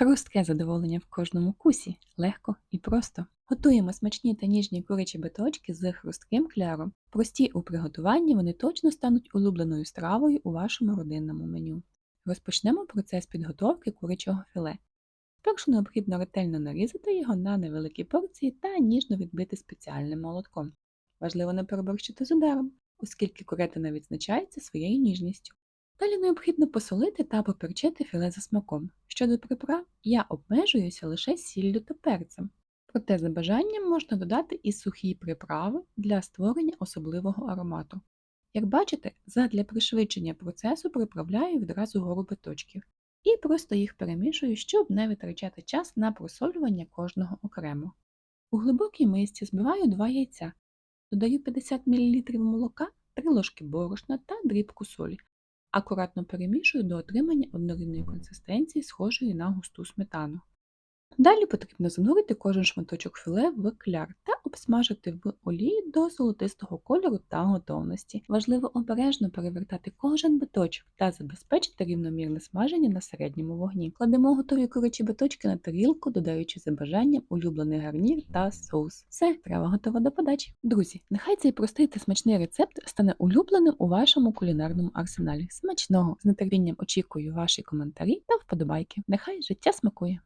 Хрустке задоволення в кожному кусі, легко і просто. Готуємо смачні та ніжні курячі биточки з хрустким кляром. Прості у приготуванні вони точно стануть улюбленою стравою у вашому родинному меню. Розпочнемо процес підготовки курячого філе. Спершу необхідно ретельно нарізати його на невеликі порції та ніжно відбити спеціальним молотком. Важливо не переборщити з ударом, оскільки курятина відзначається своєю ніжністю. Далі необхідно посолити та поперчити філе за смаком. Щодо приправ, я обмежуюся лише сіллю та перцем. Проте за бажанням можна додати і сухі приправи для створення особливого аромату. Як бачите, задля пришвидшення процесу приправляю відразу гору биточків і просто їх перемішую, щоб не витрачати час на просолювання кожного окремо. У глибокій мисці збиваю 2 яйця, додаю 50 мл молока, 3 ложки борошна та дрібку солі. Акуратно перемішую до отримання однорідної консистенції, схожої на густу сметану. Далі потрібно занурити кожен шматочок філе в кляр та обсмажити в олії до золотистого кольору та готовності. Важливо обережно перевертати кожен биточок та забезпечити рівномірне смаження на середньому вогні. Кладемо готові курячі биточки на тарілку, додаючи за бажанням улюблений гарнір та соус. Все, страва готова до подачі. Друзі, нехай цей простий та смачний рецепт стане улюбленим у вашому кулінарному арсеналі. Смачного! З нетерпінням очікую ваші коментарі та вподобайки. Нехай життя смакує!